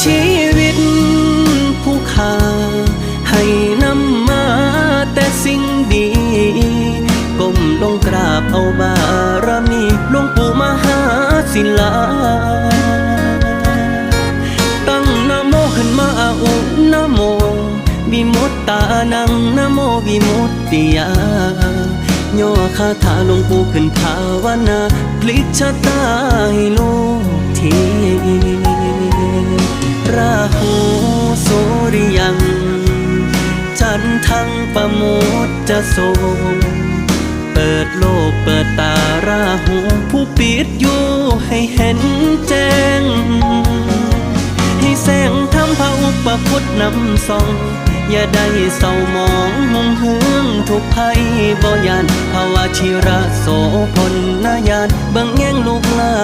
ชีวิตผู้ค่าให้นำมาแต่สิ่งดีก้มลงกราบเอาบารมีหลวงปู่มหาศิลา ตั้งนโมขึ้นมาอุนโมวิมุตตานังนโมวิมุตติยาย่อคาถาหลวงปู่ขึ้นภาวนาพลิกชะตาให้ ราหูโสริยัง จันทังประโมทจะโสเปิดโลกเปิดตาราหูผู้ปิดอยู่ให้เห็นแจ้ง ให้แสงทำพระอุปคุตนำส่อง อย่าได้เศร้ามองหงเฮืองทุกภัยบ่ยานภาวะชิระโสพลนายานบิ่งแย่งลูกลา